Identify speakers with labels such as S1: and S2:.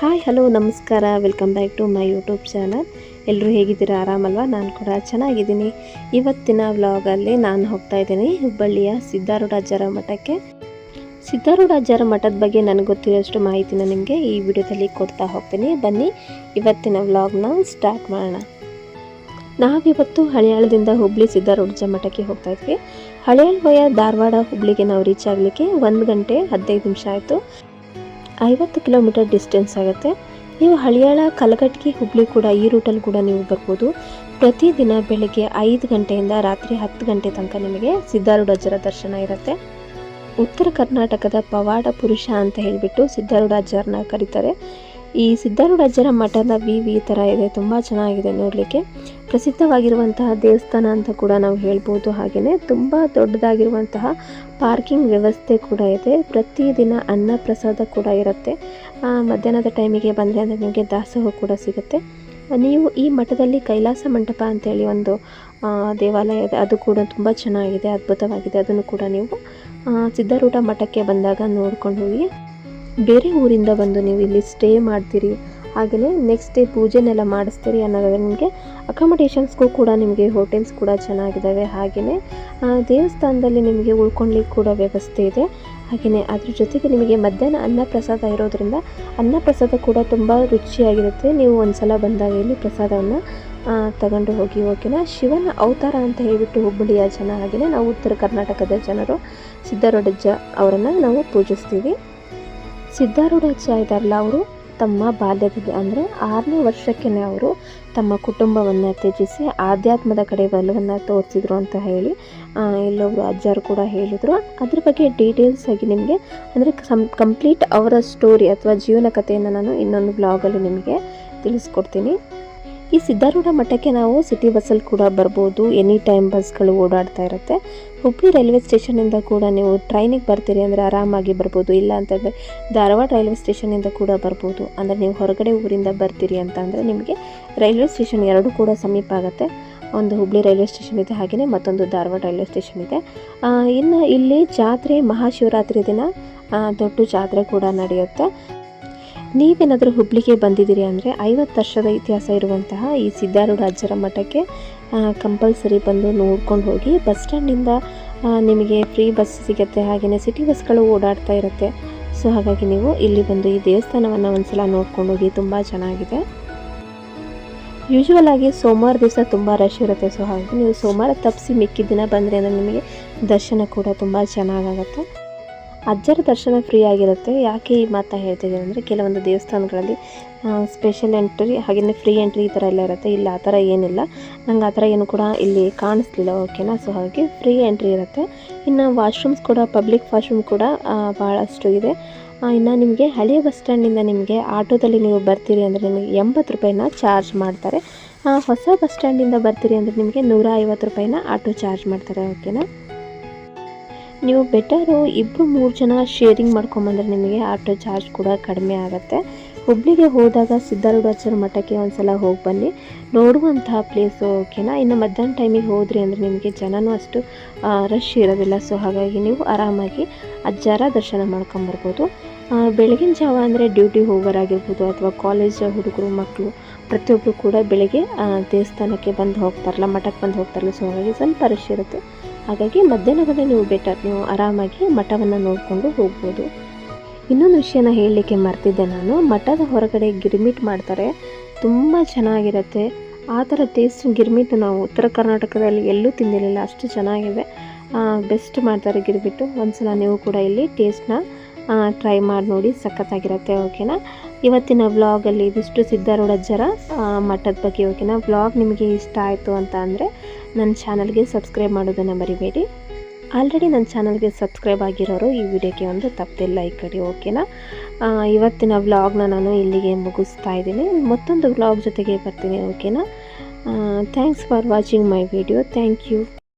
S1: Hi hello ನಮಸ್ಕಾರ. Welcome back to my YouTube channel ಎಲ್ಲರೂ ಹೇಗಿದ್ದೀರಾ? ಆರಾಮಲ್ವಾ? ನಾನು ಕೂಡ ಚೆನ್ನಾಗಿದ್ದೀನಿ. ಇವತ್ತಿನ ವ್ಲಾಗಲ್ಲಿ ನಾನು ಹೋಗ್ತಾ ಇದ್ದೀನಿ ಹುಬ್ಬಳ್ಳಿಯ ಸಿದ್ಧಾರೂಢಾಚಾರ ಮಠಕ್ಕೆ. ಸಿದ್ಧಾರೂಢಾಚಾರ ಮಠದ ಬಗ್ಗೆ ನನಗೆ ಗೊತ್ತಿರೋಷ್ಟು ಮಾಹಿತಿನ ನಿಮಗೆ ಈ ವಿಡಿಯೋದಲ್ಲಿ ಕೊಡ್ತಾ ಹೋಗ್ತೀನಿ. ಬನ್ನಿ, ಇವತ್ತಿನ ವ್ಲಾಗ್ನ ಸ್ಟಾರ್ಟ್ ಮಾಡೋಣ. ನಾವಿವತ್ತು ಹಳೆಯಾಳದಿಂದ ಹುಬ್ಳಿ ಸಿದ್ಧಾರೂಢ ಮಠಕ್ಕೆ ಹೋಗ್ತಾ ಇದ್ವಿ. ಹಳಿಯಾಳ ಧಾರವಾಡ ಹುಬ್ಳಿಗೆ ನಾವು ರೀಚ್ ಆಗಲಿಕ್ಕೆ ಒಂದು ಗಂಟೆ ಹದಿನೈದು ನಿಮಿಷ ಆಯಿತು. ಐವತ್ತು ಕಿಲೋಮೀಟರ್ ಡಿಸ್ಟೆನ್ಸ್ ಆಗುತ್ತೆ. ನೀವು ಹಳಿಯಾಳ, ಕಲಘಟಗಿ, ಹುಬ್ಳಿ ಕೂಡ ಈ ರೂಟಲ್ಲಿ ಕೂಡ ನೀವು ಬರ್ಬೋದು. ಪ್ರತಿದಿನ ಬೆಳಗ್ಗೆ ಐದು ಗಂಟೆಯಿಂದ ರಾತ್ರಿ ಹತ್ತು ಗಂಟೆ ತನಕ ನಿಮಗೆ ಸಿದ್ಧಾರೂಢಾಜರ ದರ್ಶನ ಇರುತ್ತೆ. ಉತ್ತರ ಕರ್ನಾಟಕದ ಪವಾಡ ಪುರುಷ ಅಂತ ಹೇಳಿಬಿಟ್ಟು ಜರ್ನ ಕರೀತಾರೆ. ಈ ಸಿದ್ಧಾರೂಢಜ್ಜರ ಮಠದ ವಿ ವಿ ಥರ ಇದೆ, ತುಂಬ ಚೆನ್ನಾಗಿದೆ ನೋಡಲಿಕ್ಕೆ. ಪ್ರಸಿದ್ಧವಾಗಿರುವಂತಹ ದೇವಸ್ಥಾನ ಅಂತ ಕೂಡ ನಾವು ಹೇಳ್ಬೋದು. ಹಾಗೆಯೇ ತುಂಬ ದೊಡ್ಡದಾಗಿರುವಂತಹ ಪಾರ್ಕಿಂಗ್ ವ್ಯವಸ್ಥೆ ಕೂಡ ಇದೆ. ಪ್ರತಿದಿನ ಅನ್ನ ಪ್ರಸಾದ ಕೂಡ ಇರುತ್ತೆ. ಮಧ್ಯಾಹ್ನದ ಟೈಮಿಗೆ ಬಂದರೆ ಅಂದರೆ ನಿಮಗೆ ದಾಸೋಹ ಕೂಡ ಸಿಗುತ್ತೆ. ನೀವು ಈ ಮಠದಲ್ಲಿ ಕೈಲಾಸ ಮಂಟಪ ಅಂತೇಳಿ ಒಂದು ದೇವಾಲಯ ಇದೆ. ಅದು ಕೂಡ ತುಂಬ ಚೆನ್ನಾಗಿದೆ, ಅದ್ಭುತವಾಗಿದೆ. ಅದನ್ನು ಕೂಡ ನೀವು ಸಿದ್ಧಾರೂಢ ಮಠಕ್ಕೆ ಬಂದಾಗ ನೋಡ್ಕೊಂಡು ಹೋಗಿ. ಬೇರೆ ಊರಿಂದ ಬಂದು ನೀವು ಇಲ್ಲಿ ಸ್ಟೇ ಮಾಡ್ತೀರಿ ಹಾಗೆಯೇ ನೆಕ್ಸ್ಟ್ ಡೇ ಪೂಜೆನೆಲ್ಲ ಮಾಡಿಸ್ತೀರಿ ಅನ್ನೋದಾದ್ರೆ ನಿಮಗೆ ಅಕಾಮಡೇಷನ್ಸ್ಗೂ ಕೂಡ ನಿಮಗೆ ಹೋಟೆಲ್ಸ್ ಕೂಡ ಚೆನ್ನಾಗಿದ್ದಾವೆ ಹಾಗೆಯೇ ದೇವಸ್ಥಾನದಲ್ಲಿ ನಿಮಗೆ ಉಳ್ಕೊಳ್ಳಿಕ್ಕೆ ಕೂಡ ವ್ಯವಸ್ಥೆ ಇದೆ. ಹಾಗೆಯೇ ಅದ್ರ ಜೊತೆಗೆ ನಿಮಗೆ ಮಧ್ಯಾಹ್ನ ಅನ್ನ ಪ್ರಸಾದ ಇರೋದ್ರಿಂದ ಅನ್ನ ಪ್ರಸಾದ ಕೂಡ ತುಂಬ ರುಚಿಯಾಗಿರುತ್ತೆ. ನೀವು ಒಂದ್ಸಲ ಬಂದಾಗ ಇಲ್ಲಿ ಪ್ರಸಾದವನ್ನು ತಗೊಂಡು ಹೋಗಿ ಓಕೆನಾ ಶಿವನ ಅವತಾರ ಅಂತ ಹೇಳಿಬಿಟ್ಟು ಹುಬ್ಬಳ್ಳಿಯ ಜನ ಹಾಗೆಯೇ ನಾವು ಉತ್ತರ ಕರ್ನಾಟಕದ ಜನರು ಸಿದ್ದರೊಡಜ್ಜ ಅವರನ್ನು ನಾವು ಪೂಜಿಸ್ತೀವಿ. ಸಿದ್ಧಾರೂಢಜ್ಜ ಇದ್ದಾರಲ್ಲ ಅವರು, ತಮ್ಮ ಬಾಲ್ಯದಲ್ಲಿ ಅಂದರೆ ಆರನೇ ವರ್ಷಕ್ಕೇ ಅವರು ತಮ್ಮ ಕುಟುಂಬವನ್ನು ತ್ಯಜಿಸಿ ಆಧ್ಯಾತ್ಮದ ಕಡೆ ಒಲವನ್ನು ತೋರಿಸಿದ್ರು ಅಂತ ಹೇಳಿ ಇಲ್ಲೊಬ್ರು ಅಜ್ಜರು ಕೂಡ ಹೇಳಿದರು. ಅದ್ರ ಬಗ್ಗೆ ಡೀಟೇಲ್ಸ್ ಆಗಿ ನಿಮಗೆ, ಅಂದರೆ ಕಂಪ್ಲೀಟ್ ಅವರ ಸ್ಟೋರಿ ಅಥವಾ ಜೀವನ ಕಥೆಯನ್ನು ನಾನು ಇನ್ನೊಂದು ಬ್ಲಾಗಲ್ಲಿ ನಿಮಗೆ ತಿಳಿಸ್ಕೊಡ್ತೀನಿ. ಈ ಸಿದ್ಧಾರೂಢ ಮಠಕ್ಕೆ ನಾವು ಸಿಟಿ ಬಸ್ಸಲ್ಲಿ ಕೂಡ ಬರ್ಬೋದು. ಎನಿ ಟೈಮ್ ಬಸ್ಗಳು ಓಡಾಡ್ತಾ ಇರುತ್ತೆ. ಹುಬ್ಳಿ ರೈಲ್ವೆ ಸ್ಟೇಷನಿಂದ ಕೂಡ ನೀವು ಟ್ರೈನಿಗೆ ಬರ್ತೀರಿ ಅಂದರೆ ಆರಾಮಾಗಿ ಬರ್ಬೋದು. ಇಲ್ಲ ಅಂತಂದರೆ ಧಾರವಾಡ ರೈಲ್ವೆ ಸ್ಟೇಷನಿಂದ ಕೂಡ ಬರ್ಬೋದು. ಅಂದರೆ ನೀವು ಹೊರಗಡೆ ಊರಿಂದ ಬರ್ತೀರಿ ಅಂತ ಅಂದರೆ ನಿಮಗೆ ರೈಲ್ವೆ ಸ್ಟೇಷನ್ ಎರಡೂ ಕೂಡ ಸಮೀಪ ಆಗುತ್ತೆ. ಒಂದು ಹುಬ್ಳಿ ರೈಲ್ವೆ ಸ್ಟೇಷನ್ ಇದೆ ಹಾಗೆಯೇ ಮತ್ತೊಂದು ಧಾರವಾಡ ರೈಲ್ವೆ ಸ್ಟೇಷನ್ ಇದೆ. ಇನ್ನು ಇಲ್ಲಿ ಜಾತ್ರೆ, ಮಹಾಶಿವರಾತ್ರಿ ದಿನ ದೊಡ್ಡ ಜಾತ್ರೆ ಕೂಡ ನಡೆಯುತ್ತೆ. ನೀವೇನಾದರೂ ಹುಬ್ಳಿಗೆ ಬಂದಿದ್ದೀರಿ ಅಂದರೆ ಐವತ್ತು ವರ್ಷದ ಇತಿಹಾಸ ಇರುವಂತಹ ಈ ಸಿದ್ಧಾರೂಢ ಅಜ್ಜರ ಮಠಕ್ಕೆ ಕಂಪಲ್ಸರಿ ಬಂದು ನೋಡ್ಕೊಂಡು ಹೋಗಿ, ಬಸ್ ಸ್ಟ್ಯಾಂಡಿಂದ ನಿಮಗೆ ಫ್ರೀ ಬಸ್ ಸಿಗುತ್ತೆ ಹಾಗೆಯೇ ಸಿಟಿ ಬಸ್ಗಳು ಓಡಾಡ್ತಾ ಇರುತ್ತೆ. ಸೊ ಹಾಗಾಗಿ ನೀವು ಇಲ್ಲಿ ಬಂದು ಈ ದೇವಸ್ಥಾನವನ್ನು ಒಂದ್ಸಲ ನೋಡ್ಕೊಂಡು ಹೋಗಿ, ತುಂಬ ಚೆನ್ನಾಗಿದೆ. ಯೂಶ್ವಲ್ ಆಗಿ ಸೋಮವಾರ ದಿವಸ ತುಂಬ ರಶ್ ಇರುತ್ತೆ ಸೊ ಹಾಗಾಗಿ ನೀವು ಸೋಮವಾರ ತಪ್ಪಿಸಿ ಮಿಕ್ಕಿದ ದಿನ ಬಂದರೆ ಅಂದರೆ ನಿಮಗೆ ದರ್ಶನ ಕೂಡ ತುಂಬ ಚೆನ್ನಾಗಾಗುತ್ತೆ. ಅಜ್ಜರ ದರ್ಶನ ಫ್ರೀ ಆಗಿರುತ್ತೆ. ಯಾಕೆ ಈ ಮಾತನ್ನ ಹೇಳ್ತಿದ್ದೀನಿ ಅಂದರೆ ಕೆಲವೊಂದು ದೇವಸ್ಥಾನಗಳಲ್ಲಿ ಸ್ಪೆಷಲ್ ಎಂಟ್ರಿ ಹಾಗೆಯೇ ಫ್ರೀ ಎಂಟ್ರಿ ಈ ಥರ ಎಲ್ಲ ಇರುತ್ತೆ. ಇಲ್ಲ, ಆ ಥರ ಏನಿಲ್ಲ. ನಂಗೆ ಆ ಥರ ಏನು ಕೂಡ ಇಲ್ಲಿ ಕಾಣಿಸ್ಲಿಲ್ಲ. ಓಕೆನಾ ಸೊ ಹಾಗೆ ಫ್ರೀ ಎಂಟ್ರಿ ಇರುತ್ತೆ. ಇನ್ನು ವಾಶ್ರೂಮ್ಸ್ ಕೂಡ ಪಬ್ಲಿಕ್ ವಾಶ್ರೂಮ್ ಕೂಡ ಭಾಳಷ್ಟು ಇದೆ. ಇನ್ನು ನಿಮಗೆ ಹಳೆಯ ಬಸ್ ಸ್ಟ್ಯಾಂಡಿಂದ ನಿಮಗೆ ಆಟೋದಲ್ಲಿ ನೀವು ಬರ್ತೀರಿ ಅಂದರೆ ನಿಮಗೆ ಎಂಬತ್ತು ರೂಪಾಯಿನ ಚಾರ್ಜ್ ಮಾಡ್ತಾರೆ. ಹೊಸ ಬಸ್ ಸ್ಟ್ಯಾಂಡಿಂದ ಬರ್ತೀರಿ ಅಂದರೆ ನಿಮಗೆ ನೂರ ಐವತ್ತು ರೂಪಾಯಿನ ಆಟೋ ಚಾರ್ಜ್ ಮಾಡ್ತಾರೆ. ಓಕೆನಾ ನೀವು ಬೆಟರು ಇಬ್ಬರು ಮೂರು ಜನ ಶೇರಿಂಗ್ ಮಾಡ್ಕೊಂಬಂದ್ರೆ ನಿಮಗೆ ಆಟೋ ಚಾರ್ಜ್ ಕೂಡ ಕಡಿಮೆ ಆಗುತ್ತೆ. ಹುಬ್ಳಿಗೆ ಹೋದಾಗ ಸಿದ್ಧಾರೂಢಾಚಾರ್ಯ ಮಠಕ್ಕೆ ಒಂದ್ಸಲ ಹೋಗಿ ಬನ್ನಿ. ನೋಡುವಂತಹ ಪ್ಲೇಸು ಓಕೆನಾ ಇನ್ನು ಮಧ್ಯಾಹ್ನ ಟೈಮಿಗೆ ಹೋದ್ರಿ ಅಂದರೆ ನಿಮಗೆ ಜನನೂ ಅಷ್ಟು ರಶ್ ಇರೋದಿಲ್ಲ. ಸೊ ಹಾಗಾಗಿ ನೀವು ಆರಾಮಾಗಿ ಅಜ್ಜಾರ ದರ್ಶನ ಮಾಡ್ಕೊಂಬರ್ಬೋದು ಬೆಳಗಿನ ಜಾವ ಅಂದರೆ ಡ್ಯೂಟಿ ಹೋಗೋರಾಗಿರ್ಬೋದು ಅಥವಾ ಕಾಲೇಜ್ ಹುಡುಗರು ಮಕ್ಕಳು ಪ್ರತಿಯೊಬ್ಬರು ಕೂಡ ಬೆಳಗ್ಗೆ ದೇವಸ್ಥಾನಕ್ಕೆ ಬಂದು ಹೋಗ್ತಾರಲ್ಲ ಮಠಕ್ಕೆ ಬಂದು ಹೋಗ್ತಾರಲ್ಲ. ಸೊ ಹಾಗಾಗಿ ಸ್ವಲ್ಪ ರಶ್ ಇರುತ್ತೆ. ಹಾಗಾಗಿ ಮಧ್ಯಾಹ್ನ ನೀವು ಬೆಟರ್ ನೀವು ಆರಾಮಾಗಿ ಮಠವನ್ನು ನೋಡಿಕೊಂಡು ಹೋಗ್ಬೋದು. ಇನ್ನೊಂದು ವಿಷಯನ ಹೇಳಲಿಕ್ಕೆ ಮರ್ತಿದ್ದೆ ನಾನು. ಮಠದ ಹೊರಗಡೆ ಗಿರ್ಮಿಟ್ ಮಾಡ್ತಾರೆ. ತುಂಬ ಚೆನ್ನಾಗಿರುತ್ತೆ. ಆ ಥರ ಟೇಸ್ಟ್ ಗಿರ್ಮಿಟ್ ನಾವು ಉತ್ತರ ಕರ್ನಾಟಕದಲ್ಲಿ ಎಲ್ಲೂ ತಿಂದಿರಲಿಲ್ಲ. ಅಷ್ಟು ಚೆನ್ನಾಗಿದೆ. ಬೆಸ್ಟ್ ಮಾಡ್ತಾರೆ ಗಿರ್ಮಿಟ್ಟು. ಒಂದ್ಸಲ ನೀವು ಕೂಡ ಇಲ್ಲಿ ಟೇಸ್ಟ್ನ ಟ್ರೈ ಮಾಡಿ ನೋಡಿ ಸಖತ್ತಾಗಿರುತ್ತೆ ಓಕೆನಾ ಇವತ್ತಿನ ವ್ಲಾಗಲ್ಲಿ ಇದಿಷ್ಟು ಸಿದ್ಧಾರೂಢ ಜರ ಮಠದ ಬಗ್ಗೆ ಓಕೆನಾ ವ್ಲಾಗ್ ನಿಮಗೆ ಇಷ್ಟ ಆಯಿತು ಅಂತ ಅಂದರೆ ನನ್ನ ಚಾನಲ್ಗೆ ಸಬ್ಸ್ಕ್ರೈಬ್ ಮಾಡೋದನ್ನು ಮರಿಬೇಡಿ. ಆಲ್ರೆಡಿ ನನ್ನ ಚಾನಲ್ಗೆ ಸಬ್ಸ್ಕ್ರೈಬ್ ಆಗಿರೋರು ಈ ವಿಡಿಯೋಗೆ ಒಂದು ತಪ್ಪದೆ ಲೈಕ್ ಕಡೆ ಓಕೆನಾ? ಇವತ್ತಿನ ವ್ಲಾಗ್ನ ನಾನು ಇಲ್ಲಿಗೆ ಮುಗಿಸ್ತಾ ಇದ್ದೀನಿ. ಮತ್ತೊಂದು ವ್ಲಾಗ್ ಜೊತೆಗೆ ಬರ್ತೀನಿ, ಓಕೆನಾ? Thanks for watching my video thank you